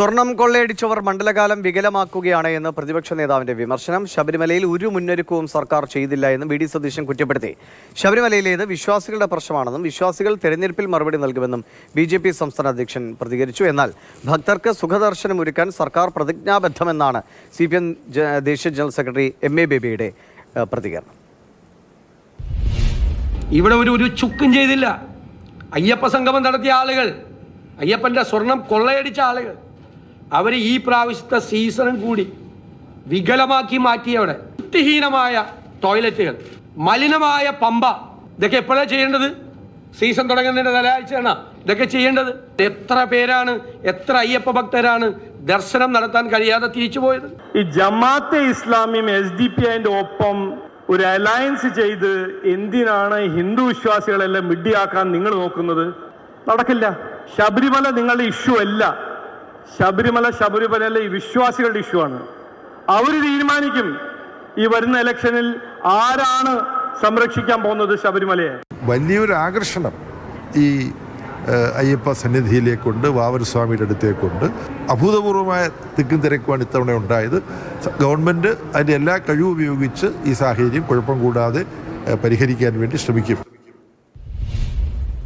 സ്വർണം കൊള്ളയടിച്ചവർ മണ്ഡലകാലം വികലമാക്കുകയാണ് എന്ന് പ്രതിപക്ഷ നേതാവിന്റെ വിമർശനം. ശബരിമലയിൽ ഒരു മുന്നൊരുക്കവും സർക്കാർ ചെയ്തില്ല എന്നും വി ഡി സതീശൻ കുറ്റപ്പെടുത്തി. ശബരിമലയിലേത് വിശ്വാസികളുടെ പ്രശ്നമാണെന്നും വിശ്വാസികൾ തെരഞ്ഞെടുപ്പിൽ മറുപടി നൽകുമെന്നും ബി ജെ പി സംസ്ഥാന അധ്യക്ഷൻ പ്രതികരിച്ചു. എന്നാൽ ഭക്തർക്ക് സുഖദർശനം ഒരുക്കാൻ സർക്കാർ പ്രതിജ്ഞാബദ്ധമെന്നാണ് സി പി എം ദേശീയ ജനറൽ സെക്രട്ടറി എം എ ബേബിയുടെ പ്രതികരണം. ഇവിടെ ഒരു ഒരു ചുക്കും ചെയ്തില്ല. അയ്യപ്പ സംഗമം നടത്തിയ ആളുകൾ അയ്യപ്പന്റെ സ്വർണം കൊള്ളയടിച്ച ആളുകൾ. അവർ ഈ പ്രാവശ്യത്തെ സീസണും കൂടി വികലമാക്കി മാറ്റി അവിടെ. വൃത്തിഹീനമായ ടോയ്ലറ്റുകൾ മലിനമായ പമ്പ. ഇതൊക്കെ എപ്പോഴാണ് ചെയ്യേണ്ടത്? സീസൺ തുടങ്ങുന്നതിന്റെ തലയാഴ്ചയാണ്? ഇതൊക്കെ ചെയ്യേണ്ടത്? എത്ര പേരാണ് എത്ര അയ്യപ്പ ഭക്തരാണ് ദർശനം നടത്താൻ കഴിയാതെ തിരിച്ചു പോയത്? ഈ ജമാഅത്തെ ഇസ്ലാമിയും എസ് ഡി പി ഐന്റെ ഒപ്പം ഒരു അലയൻസ് ചെയ്ത് എന്തിനാണ് ഹിന്ദു വിശ്വാസികളെല്ലാം മിഡിയാക്കാൻ നിങ്ങൾ നോക്കുന്നത്? നടക്കില്ല. ശബരിമല നിങ്ങളുടെ ഇഷ്യൂ അല്ല. ശബരിമല ശബരിമല ഈ വിശ്വാസികളുടെ ഇഷ്യൂ ആണ്. അവർ തീരുമാനിക്കും ഈ വരുന്ന ഇലക്ഷനിൽ ആരാണ് സംരക്ഷിക്കാൻ പോകുന്നത് ശബരിമലയെ. വലിയൊരു ആകർഷണം ഈ അയ്യപ്പ സന്നിധിയിലേക്കുണ്ട് വാവരസ്വാമിയുടെ അടുത്തേക്കുണ്ട്. അഭൂതപൂർവമായ തിക്കും തിരക്കുമാണ് ഇത്തവണ ഉണ്ടായത്. ഗവൺമെന്റ് അതിന്റെ എല്ലാ കഴിവും ഉപയോഗിച്ച് ഈ സാഹചര്യം കുഴപ്പം കൂടാതെ പരിഹരിക്കാൻ വേണ്ടി ശ്രമിക്കും.